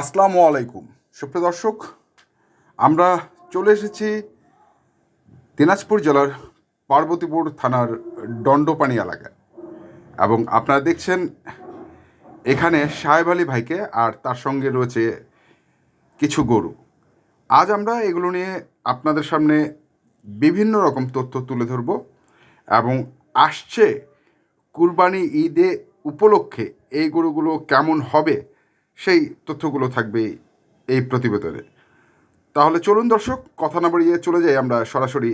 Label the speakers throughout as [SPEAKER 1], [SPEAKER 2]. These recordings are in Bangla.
[SPEAKER 1] আসসালামু আলাইকুম। সুপ্রিয় দর্শক, আমরা চলে এসেছি দিনাজপুর জেলার পার্বতীপুর থানার দণ্ডপানি এলাকায়। এবং আপনারা দেখছেন এখানে সাহেব আলী ভাইকে আর তার সঙ্গে রয়েছে কিছু গরু। আজ আমরা এগুলো নিয়ে আপনাদের সামনে বিভিন্ন রকম তথ্য তুলে ধরব এবং আসছে কুরবানি ঈদে উপলক্ষে এই গরুগুলো কেমন হবে সেই তথ্যগুলো থাকবে এই প্রতিবেদনে। তাহলে চলুন দর্শক, কথা না বাড়িয়ে চলে যাই আমরা সরাসরি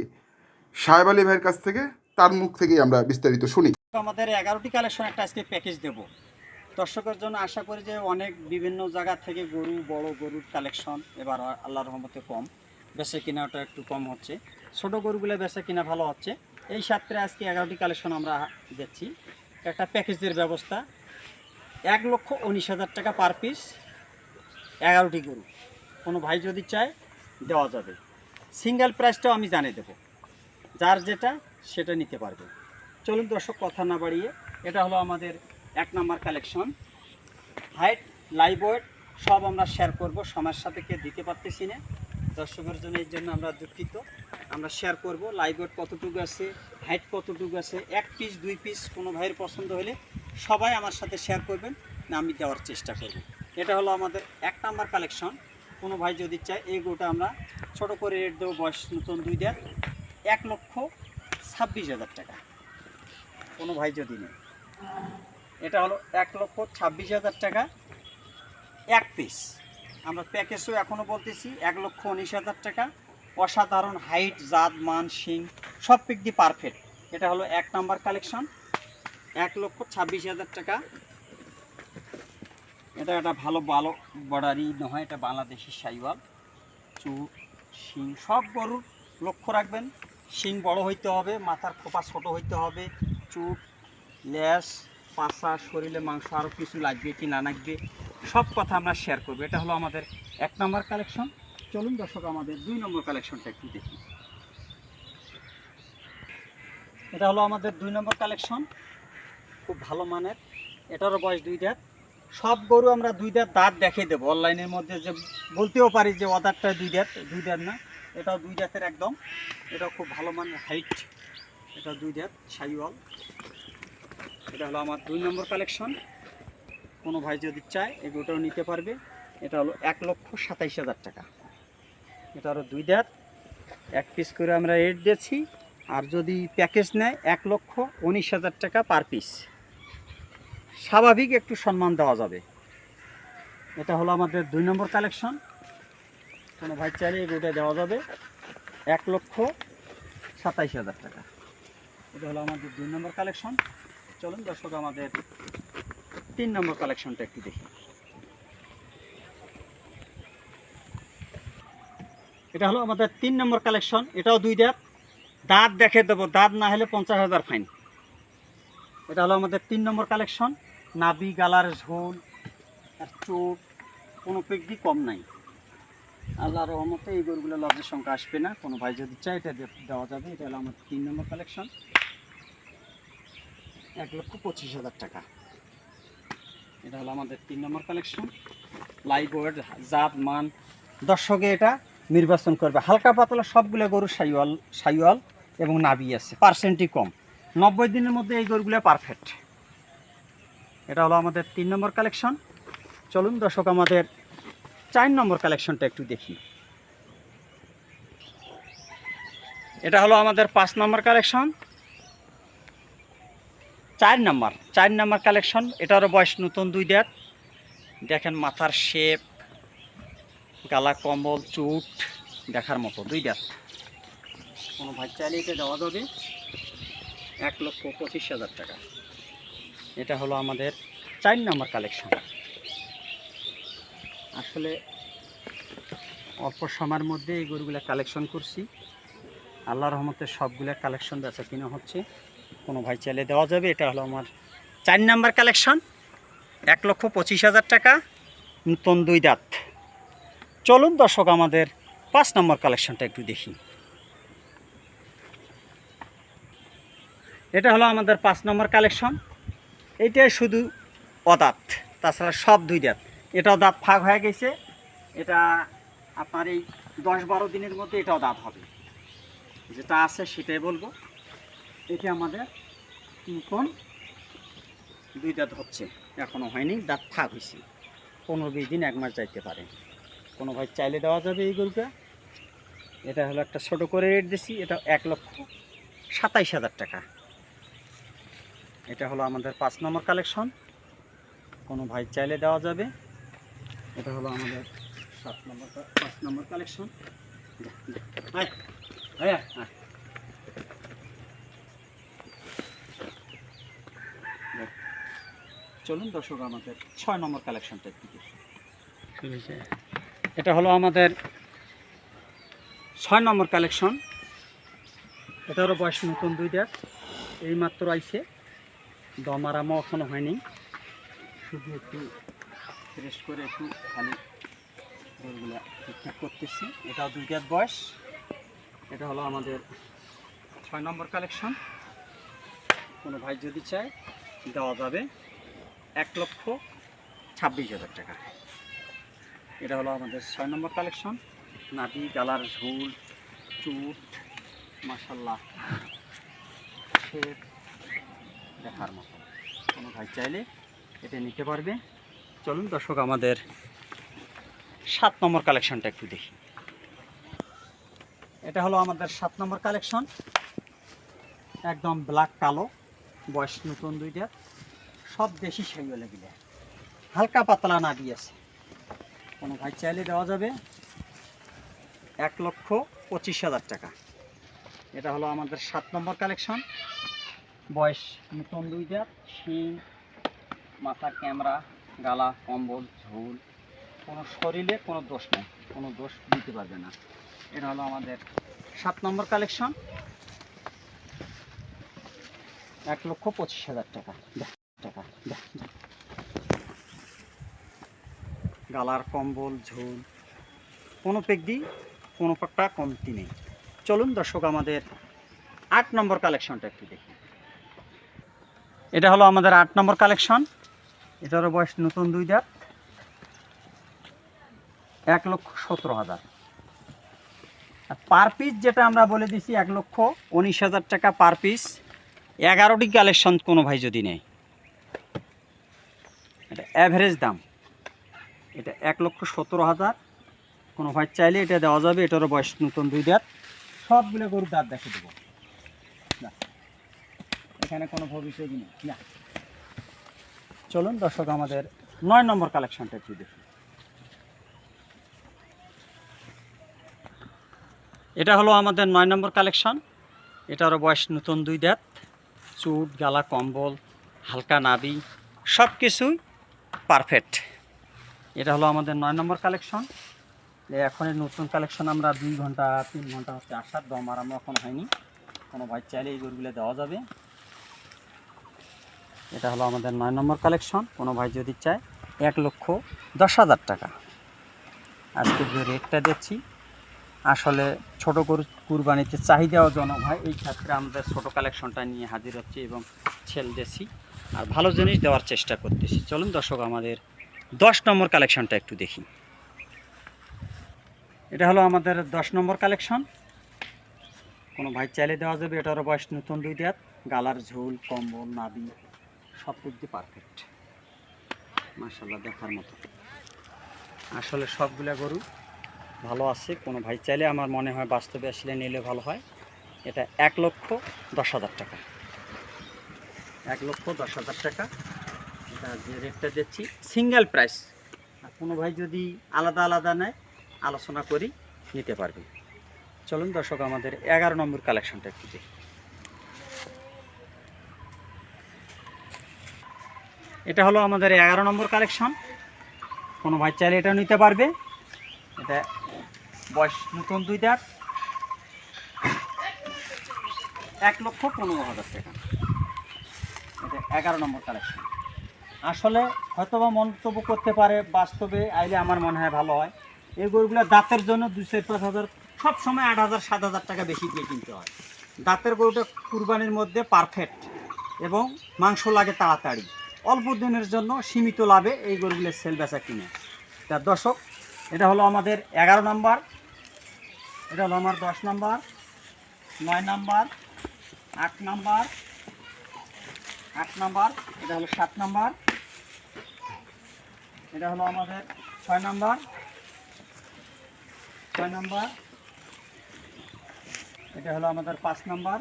[SPEAKER 1] সাহেব আলী ভাইয়ের কাছ থেকে। তার মুখ থেকেই আমরা বিস্তারিত শুনি।
[SPEAKER 2] আমাদের এগারোটি কালেকশন একটা আজকে প্যাকেজ দেব। দর্শকের জন্য আশা করি যে অনেক বিভিন্ন জায়গা থেকে গরু, বড় গরুর কালেকশন এবার আল্লাহর রহমতে কম। বেচে কিনাটা একটু কম হচ্ছে। ছোট গরুগুলো বেচে কিনা ভালো হচ্ছে। এই সাত্রে আজকে এগারোটি কালেকশন আমরা দিচ্ছি একটা প্যাকেজের ব্যবস্থা। এক লক্ষ উনিশ হাজার টাকা পার পিস এগারোটি গরু। কোনো ভাই যদি চায়, দেওয়া যাবে। সিঙ্গেল প্রাইসটাও আমি জানিয়ে দেবো। যার যেটা, সেটা নিতে পারবে। চলুন দর্শক, কথা না বাড়িয়ে, এটা হলো আমাদের এক number collection height live weight সব আমরা শেয়ার করব। সময়ের সাথে কে দিতে পারতেছি না। দর্শকের জন্য এই জন্য আমরা দুঃখিত। আমরা শেয়ার করব। লাইভ ওয়েট কতটুকু আছে? হাইট কতটুকু আছে? এক পিস দুই পিস কোনো ভাইয়ের পছন্দ হলে সবাই আমার সাথে শেয়ার করবেন, না আমি দেওয়ার চেষ্টা করব। এটা হলো আমাদের এক নাম্বার কালেকশন কোনো ভাই যদি চায়, এই গোটা আমরা ছোট করে রেট দেবো, বয়স নতুন দুই দেড় এক লক্ষ ছাব্বিশ হাজার টাকা। কোনো ভাই যদি নেই এটা হলো এক লক্ষ ছাব্বিশ হাজার টাকা, এক পিস আমরা প্যাকেজও এখনও বলতেছি, এক লক্ষ উনিশ হাজার টাকা। অসাধারণ হাইট জাত, মান, শিং, সব পিক দি পারফেক্ট এটা হলো এক নাম্বার কালেকশন এক লক্ষ ছাব্বিশ হাজার টাকা। এটা একটা ভালো ভালো বর্ডারই নয়, এটা বাংলাদেশি সাইওয়াল। চুট শিং, সব গরুর লক্ষ্য রাখবেন। শিং বড় হইতে হবে, মাথার খোপা ছোট হইতে হবে। চুট ল্যাস, পাশা, শরীরে মাংস আরও কিছু লাগবে কি না লাগবে, সব কথা আমরা শেয়ার করব। এটা হলো আমাদের এক নম্বর কালেকশন চলুন দর্শক, আমাদের দুই নম্বর কালেকশনটা একটু দেখি। এটা হলো আমাদের দুই নম্বর কালেকশন খুব ভালো মানের। এটারও বয়স দুই দাঁত। সব গরু আমরা দুই দাঁত দাঁত দেখিয়ে দেবো। অনলাইনের মধ্যে যে বলতেও পারি যে অদারটা দুই দাঁত দুই দাঁত না। এটাও দুই দাঁতের একদম। এটাও খুব ভালো মানের হাইট এটা দুই দাঁত, সাইওয়াল। এটা হলো আমার দুই নম্বর কালেকশন কোনো ভাই যদি চায় এগুলোটাও নিতে পারবে। এটা হলো এক লক্ষ সাতাইশ হাজার টাকা। এটা হলো দুই দাঁত। এক পিস করে আমরা রেট দিয়েছি। আর যদি প্যাকেজ নেয়, এক লক্ষ উনিশ হাজার টাকা পার পিস স্বাভাবিক একটু সম্মান দেওয়া যাবে। এটা হলো আমাদের দুই নম্বর কালেকশন। কোনো ভাই চাইলে এগুলোটা দেওয়া যাবে। এক লক্ষ সাতাইশ হাজার টাকা। এটা হলো আমাদের দুই নম্বর কালেকশন। চলুন দর্শক, আমাদের তিন নম্বর কালেকশনটা একটু দেখি। এটা হলো আমাদের তিন নম্বর কালেকশন। এটাও দুই দাঁত। দাঁত দেখে দেবো। দাঁত না হলে পঞ্চাশ হাজার ফাইন। এটা হলো আমাদের তিন নম্বর কালেকশন। নাবি গালার ঝোল আর চোট কোনো পেগদি কম নাই। আল্লাহর রহমতে এই গরুগুলো লজের সংখ্যা আসবে না। কোনো ভাই যদি চায়, এটা দেওয়া যাবে। এটা হলো আমার তিন নম্বর কালেকশন এক লক্ষ পঁচিশ হাজার টাকা। এটা হলো আমাদের তিন নম্বর কালেকশন লাইভ জাত, মান। দর্শকে এটা নির্বাচন করবে। হালকা পাতলা সবগুলো গরু সাইওয়াল সাইওয়াল এবং নাবি আছে। পার্সেন্টই কম। নব্বই দিনের মধ্যে এই গরুগুলো পারফেক্ট এটা হলো আমাদের তিন নম্বর কালেকশন। চলুন দর্শক, আমাদের চার নম্বর কালেকশনটা একটু দেখি। এটা হলো আমাদের পাঁচ নম্বর কালেকশন। চার নাম্বার চার নাম্বার কালেকশন, এটারও বয়স নতুন দুই দাঁত। দেখেন মাথার শেপ গালা কম্বল, চুট, দেখার মতো দুই দাঁত। কোনো ভাই চাইলে এটা দেওয়া যাবে। এক লক্ষ পঁচিশ হাজার টাকা। এটা হলো আমাদের চার নম্বর কালেকশন আসলে অল্প সময়ের মধ্যে এই গরুগুলো কালেকশন করছি। আল্লাহ রহমতের সবগুলো কালেকশন বেচা কিনা হচ্ছে। কোনো ভাই চাইলে দেওয়া যাবে, এটা হলো আমার চার নাম্বার কালেকশন এক লক্ষ পঁচিশ হাজার টাকা, নতুন দুই দাঁত। চলুন দর্শক, আমাদের পাঁচ নম্বর কালেকশনটা একটু দেখি। এটা হলো আমাদের পাঁচ নম্বর কালেকশন এইটাই শুধু অদাঁত, তাছাড়া সব দুই দাঁত। এটাও দাঁত ফাঁক হয়ে গেছে, এটা আপনার এই দশ বারো দিনের মধ্যে এটাও দাঁত হবে। যেটা আছে সেটাই বলব। এটা আমাদের নতুন দুই দাঁত হচ্ছে এখনও হয়নি, দাঁত ফাঁক হয়েছে। পনেরো বিশ দিন এক মাস যাইতে পারে। কোনো ভাই চাইলে দেওয়া যাবে এই গরুটা। এটা হলো একটা ছোটো করে রেট দিছি, এটা এক লক্ষ সাতাইশ হাজার টাকা। এটা হলো আমাদের পাঁচ নম্বর কালেকশন। কোনো ভাই চাইলে দেওয়া যাবে। এটা হলো আমাদের সাত নম্বর পাঁচ নম্বর কালেকশন। চলুন দর্শক আমাদের ছয় নম্বর কালেকশনটা একটু দেখি। এটা হলো আমাদের ছয় নম্বর কালেকশন। এটারও বয়স নতুন দুইটা এই মাত্র আইছে। দম আরামও এখনও হয়নি। শুধু একটু ফ্রেশ করে একটু খালি গরুগুলো ঠিকঠাক করতেছি। এটাও দুইটার বয়স। এটা হলো আমাদের ছয় নম্বর কালেকশন। কোনো ভাই যদি চায়, দেওয়া যাবে এক লক্ষ ছাব্বিশ হাজার টাকা। এটা হলো আমাদের ছয় নম্বর কালেকশন। নাভি, গালার ঝুল, চুট মাসাল্লাহ শেপ দেখার মতো। কোনো ভাই চাইলে এটা নিতে পারবে। চলুন দর্শক, আমাদের সাত নম্বর কালেকশনটা একটু দেখি। এটা হলো আমাদের সাত নম্বর কালেকশন। একদম ব্ল্যাক, কালো, বয়স নতুন দুইটা। সব দেশি সেই গিলে হালকা পাতলা না দিয়েছে কোনো ভাই চাইলে দেওয়া যাবে। এক লক্ষ পঁচিশ হাজার টাকা। এটা হলো আমাদের সাত নম্বর কালেকশন। বয়স নতুন দুইটা শিং, মাথা ক্যামেরা, গালা, কম্বল, ঝোল। কোনো শরীরে কোনো দোষ নেই, কোনো দোষ দিতে পারবে না। এটা হলো আমাদের সাত নম্বর কালেকশন। এক লক্ষ পঁচিশ হাজার টাকা। টাকা। গালার কম্বল, ঝোল, কোনো পেগদি কোনো পাট্টা কমতি নেই। চলুন দর্শক, আমাদের আট নম্বর কালেকশনটা একটু দেখি। এটা হলো আমাদের আট নম্বর কালেকশন। এটারও বয়স নতুন দুই দাঁত এক লক্ষ সতেরো হাজার। পার পিস যেটা আমরা বলে দিছি এক লক্ষ উনিশ হাজার টাকা পার পিস এগারোটি কালেকশন কোনো ভাই যদি নেয়। এটা অ্যাভারেজ দাম। এটা এক লক্ষ সতেরো হাজার। কোনো ভাই চাইলে এটা দেওয়া যাবে, এটারও বয়স নতুন দুই দাঁত সবগুলো গরুর দাঁত দেখে দেবো। এখানে কোনো ভবিষ্যৎ নেই। না। চলুন দর্শক, আমাদের নয় নম্বর কালেকশনটা একটু দেখি। এটা হলো আমাদের নয় নম্বর কালেকশন এটারও বয়স নতুন দুই দাঁত। চুট, গালা, কম্বল, হালকা নাবি সব কিছুই পারফেক্ট এটা হলো আমাদের নয় নম্বর কালেকশন এখন নতুন কালেকশন আমরা দুই ঘণ্টা, তিন ঘণ্টা হচ্ছে আসার, দম আরাম এখন হয়নি। কোনো ভাই চাইলে এই গরুগুলো দেওয়া যাবে। এটা হলো আমাদের নয় নম্বর কালেকশন। কোনো ভাই যদি চায় এক লক্ষ দশ হাজার টাকা। আজকে যে রেটটা দেখছি, আসলে ছোট কুরবানিতে চাহিদাও জনক হয় এই ক্ষেত্রে আমাদের ছোট কালেকশনটা নিয়ে হাজির হচ্ছে এবং ছেল দিচ্ছি আর ভালো জিনিস দেওয়ার চেষ্টা করতেছি। চলুন দর্শক, আমাদের দশ নম্বর কালেকশনটা একটু দেখি। এটা হলো আমাদের দশ নম্বর কালেকশন। কোনো ভাই চাইলে দেওয়া যাবে। এটারও বয়স নতুন দুই দাঁত গালার ঝোল, কম্বল নাবি সব দিক দিয়ে পারফেক্ট মার্শাল্লাহ দেখার মতো। আসলে সবগুলা গরু ভালো আছে। কোনো ভাই চাইলে আমার মনে হয় বাস্তবে আসলে নিলে ভালো হয়। এটা এক লক্ষ দশ হাজার টাকা। এক লক্ষ দশ হাজার টাকা। এটা যে রেটটা দিচ্ছি সিঙ্গেল প্রাইস আর কোনো ভাই যদি আলাদা আলাদা নেয়, আলোচনা করি, নিতে পারবে। চলুন দর্শক, আমাদের এগারো নম্বর কালেকশনটা একটু দেখি। এটা হলো আমাদের এগারো নম্বর কালেকশন। কোনো ভাই চাইলে এটা নিতে পারবে। এটা বয়স নতুন দুই দাঁত। এক লক্ষ পনেরো হাজার টাকা। এটা এগারো নম্বর কালেকশন। আসলে হয়তোবা মন্তব্য করতে পারে, বাস্তবে আইলে আমার মনে হয় ভালো হয়। এই গরুগুলো দাঁতের জন্য দুই চার পাঁচ হাজার সব সময় আট হাজার, সাত হাজার টাকা বেশি দিয়ে কিনতে হয়। দাঁতের গরুটা কুরবানির মধ্যে পারফেক্ট এবং মাংস লাগে তাড়াতাড়ি। অল্প দিনের জন্য সীমিত লাভে এই গরুগুলোর সেল বেচা কিনে। তা দর্শক, এটা হলো আমাদের এগারো নাম্বার, এটা হলো আমার দশ নাম্বার, নয় নাম্বার, আট নাম্বার আট নাম্বার, এটা হলো সাত নাম্বার, এটা হলো আমাদের ছয় নাম্বার ছয় নাম্বার, এটা হলো আমাদের পাঁচ নাম্বার,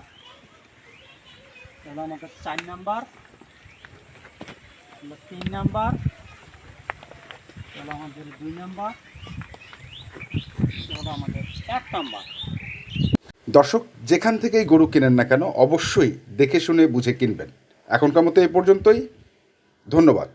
[SPEAKER 2] এটা হলো আমাদের চার নাম্বার হলো তিন নাম্বার আমাদের দুই নাম্বার আমাদের এক নাম্বার।
[SPEAKER 1] দর্শক, যেখান থেকেই গরু কিনেন না কেন, অবশ্যই দেখে শুনে বুঝে কিনবেন। এখনকার মতো এই পর্যন্তই। ধন্যবাদ।